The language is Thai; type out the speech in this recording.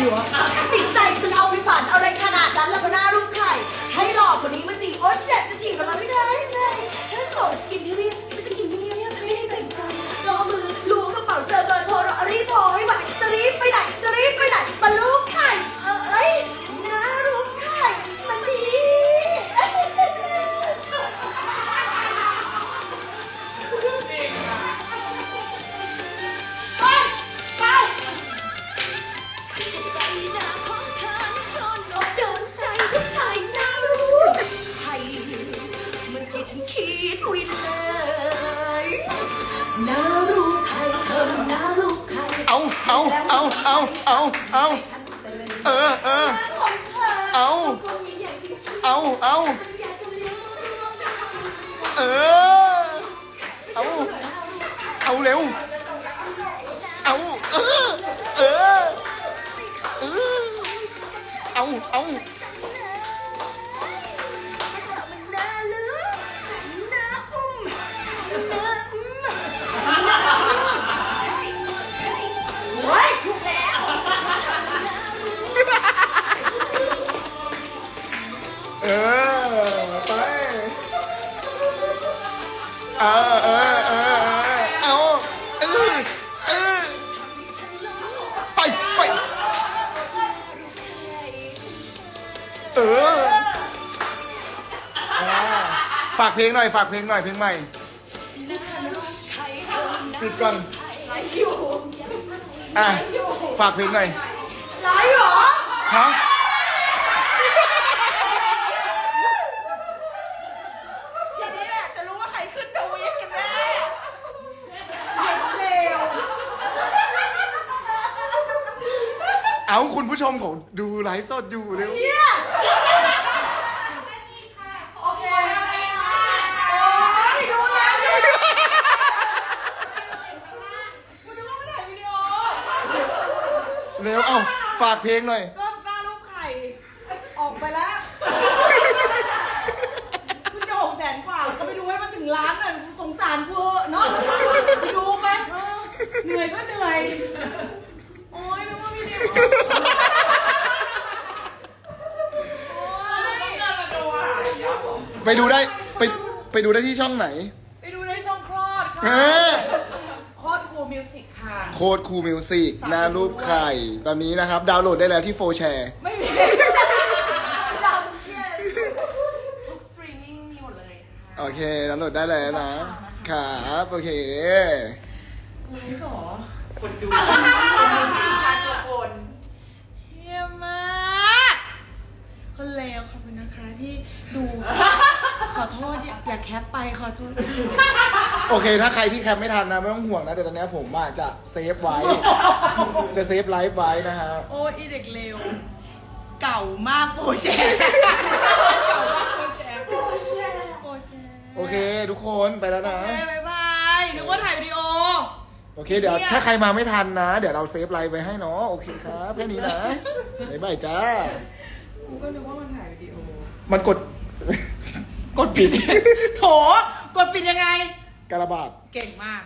อยู่ น่ารู้ใครเธอน่ารู้ใครเอาเอาเอาเอาเอาเอาฉันเป็นเออเออของเธอเอาคนนี้อยากจะชื่อเอาเอาอยากจะเลี้ยงลูกเออเอาเอาเร็ว เออ ไป เออเออเออเออเอาเออเออไปไปเอออ่าฝากเพลงหน่อย ฝากเพลงหน่อย เพลงใหม่ ปิดก่อนอะ ฝากเพลงหน่อย ไลฟ์เหรอ ฮะ ทีนี้แหละจะรู้ว่าใครขึ้นทวีตกันแน่เร็ว เอาคุณผู้ชมของดูไลฟ์สดอยู่เร็วเฮียโอเคโอ้ยดูแล้วดิกูนึกว่าไม่ถ่ายวิดีโอ เร็วเอาฝากเพลงหน่อย ก็หน้ารูปไข่ ออกไปแล้วกูจะหกแสนกว่าก็ไปดูให้มันถึงล้านน่ะสงสารกูเถอะเนาะไปดูไปเออเหนื่อยก็เหนื่อย โอ้ยนึกว่าวิดีโอโอ้ย ไปดูได้ไปไปดูได้ที่ช่องไหน ไปดูในช่องคลอดเอค่ะอคลอดครูมิวสิกค่ะ โคดคูมิวสิกหน้ารูปไข่ ตอนนี้นะครับ ดาวน์โหลดได้แล้วที่โฟแชร์ ไม่มีดาวทุกเที่ยทุกสตรีมมิ่งมีหมดเลยค่ะโอเคดาวน์โหลดได้แล้วนะ ครับ โอเค ไลฟ์เหรอคนดูคนดูคนเยี่ยมมากคนเลวขอบคุณนะคะที่ดู ขอโทษอย่าอย่าแคปไปขอโทษ โอเค ถ้าใครที่แคปไม่ทันนะ ไม่ต้องห่วงนะ เดี๋ยวตอนนี้ผมอะจะเซฟไว้ จะเซฟไลฟ์ไว้นะฮะ โอ้ยอีเด็กเลวเก่ามากโปรแชร์เก่ามากโปรแชร์โปรแชร์โปรแชร์โอเค ทุกคนไปแล้วนะ โอเคบ๊ายบายนึกว่าถ่ายวิดีโอ โอเค เดี๋ยวเนี่ยถ้าใครมาไม่ทันนะ เดี๋ยวเราเซฟไลฟ์ไว้ให้เนาะ โอเคครับ แค่นี้นะบ๊ายบายจ้า กูก็นึกว่ามันถ่ายวิดีโอ มันกด กดปิด โถ กดปิดยังไง กระบาด เก่งมาก